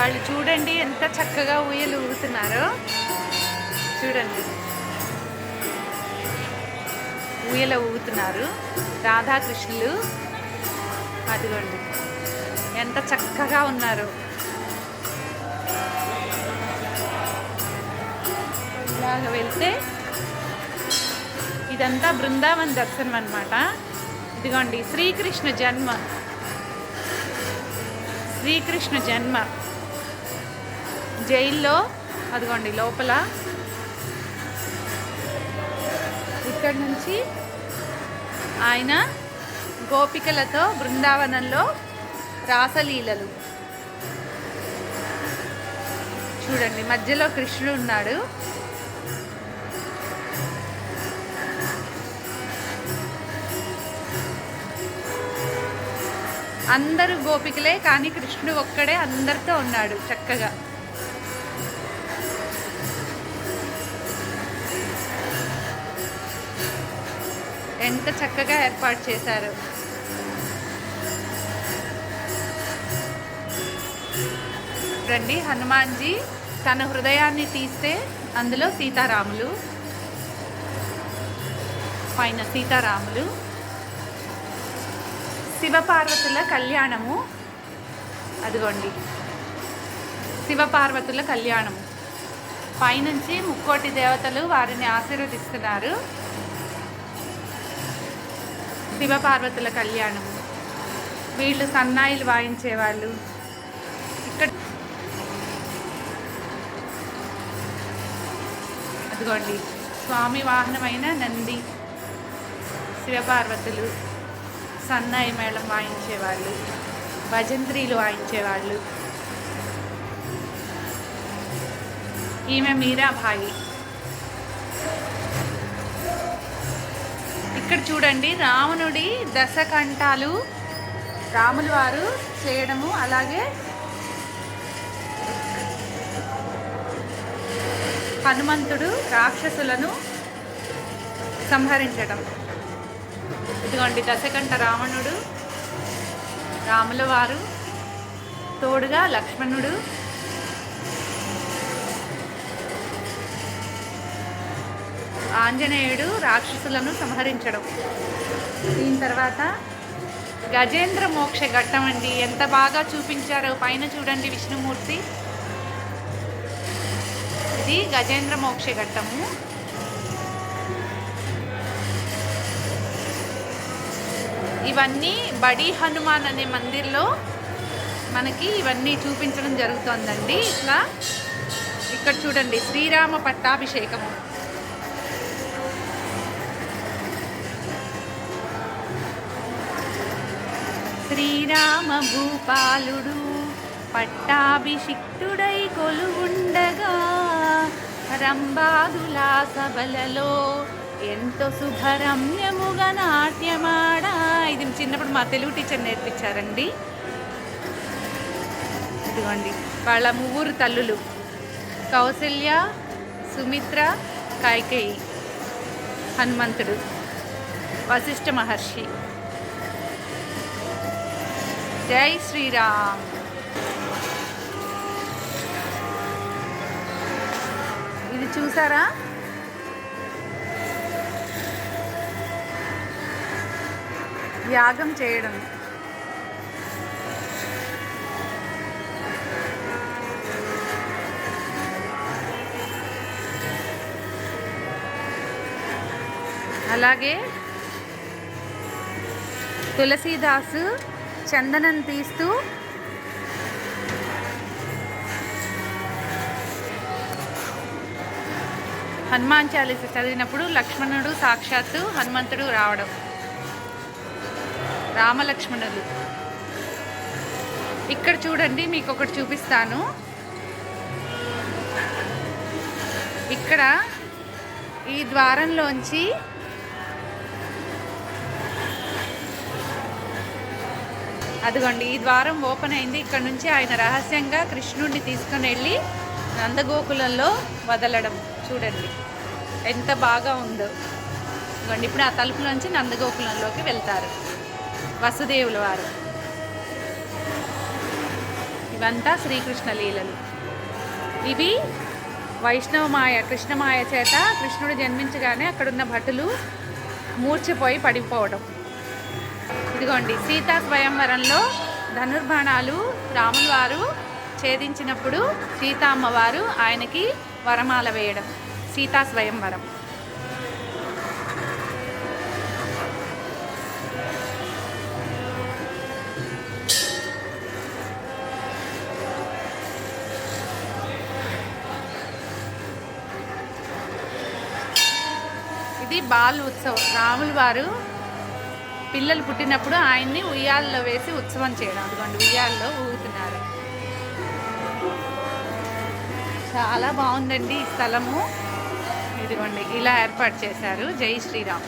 వాళ్ళు చూడండి ఎంత చక్కగా ఊయలు ఊగుతున్నారో. చూడండి. ఊయల ఊగుతున్నారు. రాధాకృష్ణులు. అదిగోండి. ఎంత చక్కగా ఉన్నారు. ఇలాగ వెళ్తే ఇదంతా బృందావన్ దర్శనం అనమాట ఇదిగోండి శ్రీకృష్ణ జన్మ. శ్రీకృష్ణ జన్మ. జైల్లో. అదిగోండి లోపల. ఇక్కడ నుంచి ఆయన గోపికలతో బృందావనంలో రాసలీలలు. చూడండి మధ్యలో కృష్ణుడు ఉన్నాడు. అందరూ గోపికలే కానీ కృష్ణుడు ఒక్కడే అందరితో ఉన్నాడు చక్కగా. ఎంత చక్కగా ఏర్పాటు చేశారు. రండి హనుమాన్జీ తన హృదయాన్ని తీస్తే అందులో సీతారాములు పైన సీతారాములు శివపార్వతుల కళ్యాణము అదిగోండి శివపార్వతుల కళ్యాణము. పైనుంచి ముక్కోటి దేవతలు వారిని ఆశీర్వదిస్తున్నారు. శివపార్వతుల కళ్యాణం. వీళ్ళు సన్నాయిలు వాయించేవాళ్ళు. ఇక్కడ అదిగోండి. స్వామి వాహనమైన నంది శివపార్వతులు సన్నాయి మేళం వాయించేవాళ్ళు. భజంత్రీలు వాయించేవాళ్ళు. ఈమె మీరాభాయి ఇక్కడ చూడండి రావణుడి దశకంఠాలు రాములు వారు చేయడము అలాగే హనుమంతుడు రాక్షసులను సంహరించడం. ఇదిగోండి దశకంఠ రావణుడు రాముల వారు తోడుగా లక్ష్మణుడు ఆంజనేయుడు రాక్షసులను సంహరించడం. దీని తర్వాత గజేంద్ర మోక్ష ఘట్టం అండి. ఎంత బాగా చూపించారో. పైన చూడండి విష్ణుమూర్తి. ఇది గజేంద్ర మోక్ష ఘట్టము. ఇవన్నీ బడి హనుమాన్ అనే మందిర్లో మనకి ఇవన్నీ చూపించడం జరుగుతోందండి. ఇట్లా ఇక్కడ చూడండి శ్రీరామ పట్టాభిషేకము. శ్రీరామ భూపాలుడు పట్టాభిషిక్తుడై కొలువుండగా రంబాదులా సభలలో ఎంతో శుభరమ్యముగా నాట్యమాడా. ఇది చిన్నప్పుడు మా తెలుగు టీచర్ నేర్పించారండి. ఇదిగోండి వాళ్ళ ముగ్గురు తల్లులు కౌసల్య సుమిత్ర కైకేయి హనుమంతుడు వశిష్ఠ మహర్షి. జై శ్రీరామ్. ఇది చూసారా? యాగం చేయడం. అలాగే తులసీదాసు చందనం తీస్తూ హనుమాన్ చాలీస చదివినప్పుడు లక్ష్మణుడు సాక్షాత్తు హనుమంతుడు రావడం. రామలక్ష్మణులు. ఇక్కడ చూడండి మీకు ఒకటి చూపిస్తాను. ఇక్కడ ఈ ద్వారంలోంచి అదిగోండి ఈ ద్వారం ఓపెన్ అయింది. ఇక్కడ నుంచి ఆయన రహస్యంగా కృష్ణుడిని తీసుకుని వెళ్ళి నందగోకులంలో వదలడం చూడండి. ఎంత బాగా ఉందో. ఇదిగోండి ఇప్పుడు ఆ తలుపులోంచి నందగోకులంలోకి వెళ్తారు. వసుదేవుల వారు. ఇవంతా శ్రీకృష్ణ లీలలు. ఇవి వైష్ణవమాయ కృష్ణమాయ చేత కృష్ణుడు జన్మించగానే అక్కడున్న భటులు మూర్చిపోయి పడిపోవడం. ఇదిగోండి సీతా స్వయంవరంలో ధనుర్బాణాలు రాముల వారు ఛేదించినప్పుడు సీతా అమ్మవారు ఆయనకి వరమాల వేయడం సీతా స్వయంవరం. ఇది బాల్ ఉత్సవం. రాముల వారు పిల్లలు పుట్టినప్పుడు ఆయన్ని ఉయ్యాలలో వేసి ఉత్సవం చేయడం. అదిగోండి ఉయ్యాల్లో ఊగుతున్నారు. చాలా బాగుందండి ఈ స్థలము. ఇదిగోండి ఇలా ఏర్పాటు చేశారు. జై శ్రీరామ్.